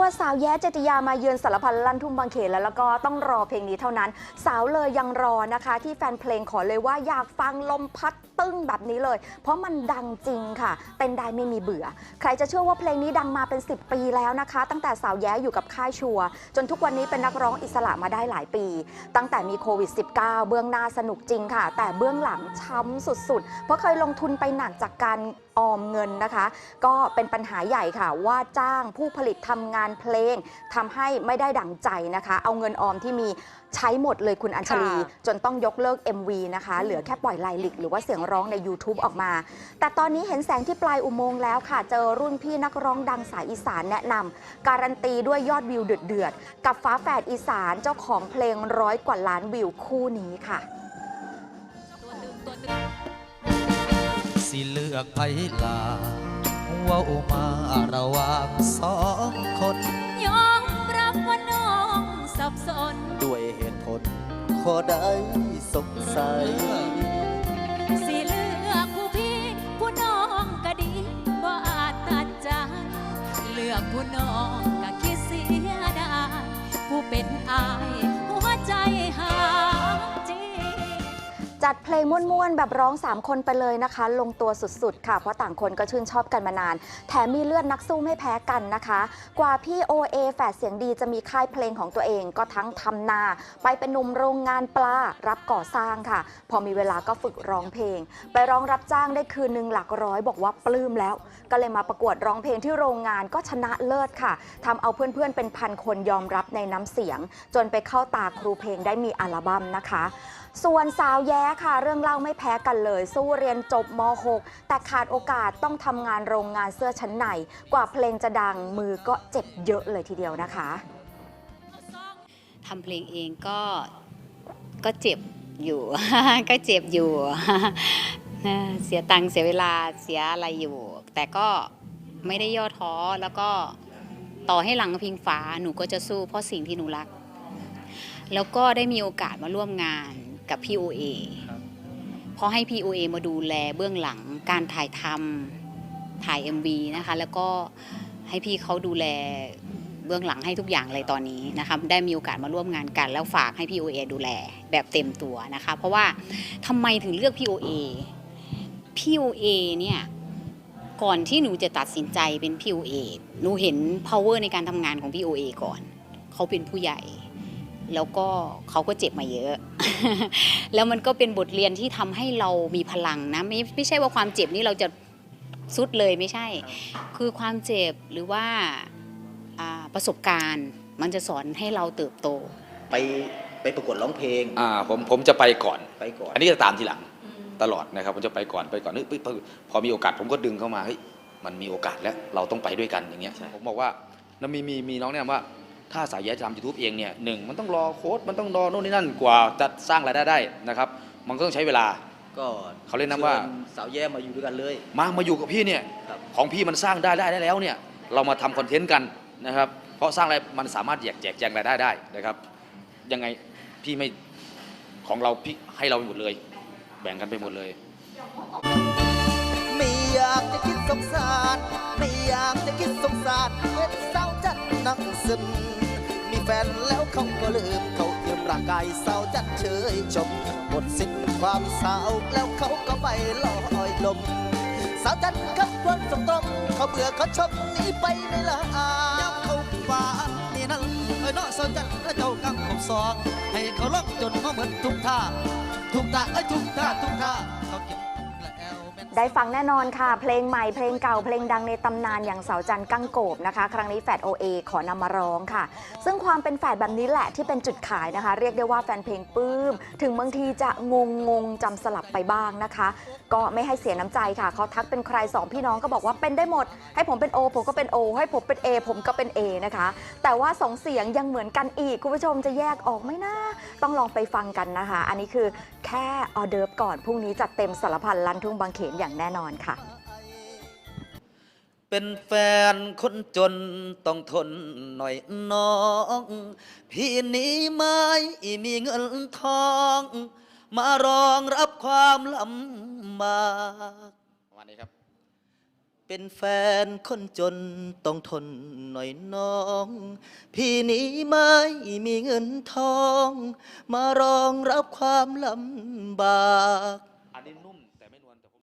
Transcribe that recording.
ว่าสาวแย้เจติยามาเยือนสารพันลั่นทุ่งบางเขนแล้วแล้วก็ต้องรอเพลงนี้เท่านั้น สาวเลยยังรอนะคะ ที่แฟนเพลงขอเลยว่าอยากฟังลมพัดตึ้งแบบนี้เลย เพราะมันดังจริงค่ะเต้นได้ไม่มีเบื่อ ใครจะเชื่อว่าเพลงนี้ดังมาเป็น 10 ปีแล้วนะคะ ตั้งแต่สาวแย้อยู่กับค่ายชัวจนทุกวันนี้เป็นนักร้องอิสระมาได้หลายปี ตั้งแต่มีโควิด -19 เบื้องหน้าสนุกจริงค่ะ แต่เบื้องหลังช้ำสุดๆ เพราะเคยลงทุนไปหนักจากการออมเงินนะคะ ก็เป็นปัญหาใหญ่ค่ะ ว่าจ้างผู้ผลิตทำงานเพลงทำให้ไม่ได้ดั่งใจนะคะ เอาเงินออมที่มีใช้หมดเลยคุณอัญชลีค่ะจนต้องยกเลิก MV นะคะ เหลือแค่ปล่อยไลลิก หรือว่าเสียงร้องใน YouTube ออกมา แต่ตอนนี้เห็นแสงที่ปลายอุโมงค์แล้วค่ะ เจอรุ่นพี่นักร้องดังสายอีสานแนะนำการันตีด้วยยอดวิวเดือดๆกับฟ้าแฝดอีสานเจ้าของเพลงร้อยกว่าล้านวิวคู่นี้ค่ะ สิเลือกไผลาเว่ามาระหว่างสองคนยอมรับว่าน้องสับสน ด้วยเหตุผลขอได้สงสัย สิเลือกผู้พี่ผู้น้องก็ดีบ่อาจตัดใจเลือกผู้น้องก็คิดเสียดายผู้เป็นอาย จัดเพลงม่วนๆ แบบร้อง 3 คนไปเลยนะคะ ลงตัวสุดๆ ค่ะ เพราะต่างคนก็ชื่นชอบกันมานาน แถมมีเลือดนักสู้ไม่แพ้กันนะคะ กว่าพี่โอเอแฝดเสียงดีจะมีค่ายเพลงของตัวเองก็ทั้งทำนา ไปเป็นหนุ่มโรงงานปลา รับก่อสร้างค่ะ พอมีเวลาก็ฝึกร้องเพลง ไปร้องรับจ้างได้คืนหนึ่งหลักร้อยบอกว่าปลื้มแล้ว ก็เลยมาประกวดร้องเพลงที่โรงงานก็ชนะเลิศค่ะทำเอาเพื่อนๆเป็นพันคนยอมรับในน้ำเสียง จนไปเข้าตาครูเพลงได้มีอัลบั้มนะคะส่วนสาวแย้ค่ะ เรื่องเล่าไม่แพ้กันเลย สู้เรียนจบม .6 แต่ขาดโอกาสต้องทำงานโรงงานเสื้อชั้นใน กว่าเพลงจะดังมือก็เจ็บเยอะเลยทีเดียวนะคะทำเพลงเองก็ก็เจ็บอยู่ ก็เจ็บอยู่ เสียตังค์เสียเวลาเสียอะไรอยู่ แต่ก็ไม่ได้ย่อท้อแล้วก็ต่อให้หลังพิงฟ้าหนูก็จะสู้เพราะสิ่งที่หนูรัก แล้วก็ได้มีโอกาสมาร่วมงาน กับพี่โอเอเพราะให้พี่โอเอมาดูแลเบื้องหลังการถ่ายทำถ่าย MV นะคะ แล้วก็ให้พี่เขาดูแลเบื้องหลังให้ทุกอย่างเลยตอนนี้นะคะได้มีโอกาสมาร่วมงานกัน แล้วฝากให้พี่โอเอดูแลแบบเต็มตัวนะคะ เพราะว่าทำไมถึงเลือกพี่โอเอพี่โอเอเนี่ยก่อนที่หนูจะตัดสินใจเป็นพี่โอเอหนูเห็น power ในการทำงานของพี่โอเอก่อน เขาเป็นผู้ใหญ่ แล้วก็เขาก็เจ็บมาเยอะ แล้วมันก็เป็นบทเรียนที่ทำให้เรามีพลังนะไม่ไม่ใช่ว่าความเจ็บนี้เราจะสุดเลยไม่ใช่ คือความเจ็บหรือว่าอ่าประสบการณ์ มันจะสอนให้เราเติบโต ไปไปประกวดร้องเพลงอ่าผมผมจะไปก่อนไปก่อน อันนี้จะตามทีหลังตลอดนะครับผมจะไปก่อนไปก่อนเฮ้ยพอพอมีโอกาสผมก็ดึงเข้ามาเฮ้ยมันมีโอกาสแล้วเราต้องไปด้วยกันอย่างเงี้ยใช่ผมบอกว่าแล้วมีมีมีน้องเนี่ยว่า ถ้าสายแย้จะทำยูทูบเองเนี่ยหนึ่งมันต้องรอโค้ดมันต้องรอโน่นนี่นั่นกว่าจะสร้างรายได้ได้นะครับ มันก็ต้องใช้เวลา ก็เขาเรียกนะว่าชิญสาวแย่มาอยู่ด้วยกันเลย มามาอยู่กับพี่เนี่ยครับ ของพี่มันสร้างได้ได้ได้แล้วเนี่ยเรามาทำคอนเทนต์กันนะครับ เพราะสร้างอะไรมันสามารถแจกแจกแจงรายได้ได้นะครับ ยังไงพี่ไม่ของเราพี่ให้เราไปหมดเลย แบ่งกันไปหมดเลย ไม่อยากจะคิดสงสาร ไม่อยากจะคิดสงสารเห็นเศร้าจัด นั่งซึม มีแฟนแล้วเขาก็ลืม เขาเทียมร่างกายเศร้าจัดเฉยชมหมดสิ้นความเศร้าแล้วเขาก็ไปลอยลม สาวจัดกับคนสมตรงเขาเบื่อเขาชมหนีไปในละอาเขาป่านนี่นั่นเอ้ยเนาะสาวจัดและเจ้ากำขบสอง ให้เขาล็อกจนเขาเหมือนทุกท่า ทุกท่าเอ้ยทุกท่าทุกท่า ได้ฟังแน่นอนค่ะ เพลงใหม่เพลงเก่าเพลงดังในตำนานอย่างเสาจันทร์กั้งโกบนะคะ ครั้งนี้แฟด OA ขอนำมาร้องค่ะ ซึ่งความเป็นแฝดแบบนี้แหละที่เป็นจุดขายนะคะ เรียกได้ว่าแฟนเพลงปลื้ม ถึงบางทีจะงงงงจำสลับไปบ้างนะคะ ก็ไม่ให้เสียน้ำใจค่ะเขาทักเป็นใครสองพี่น้องก็บอกว่าเป็นได้หมด ให้ผมเป็น O ผมก็เป็น O ให้ผมเป็น A ผมก็เป็น A นะคะ แต่ว่าสองเสียงยังเหมือนกันอีกคุณผู้ชมจะแยกออกไหมนะต้องลองไปฟังกันนะคะ อันนี้คือแค่ออเดิร์ฟก่อนพรุ่งนี้จัดเต็มสารพันลันทุ่งบางเขนอย่างแน่นอนค่ะ เป็นแฟนคนจนต้องทนหน่อยน้อง พี่นี้ไม่มีเงินทอง มารองรับความลำบากประมาณนี้ครับ เป็นแฟนคนจนต้องทนหน่อยน้อง พี่นี้ไม่มีเงินทอง มารองรับความลำบาก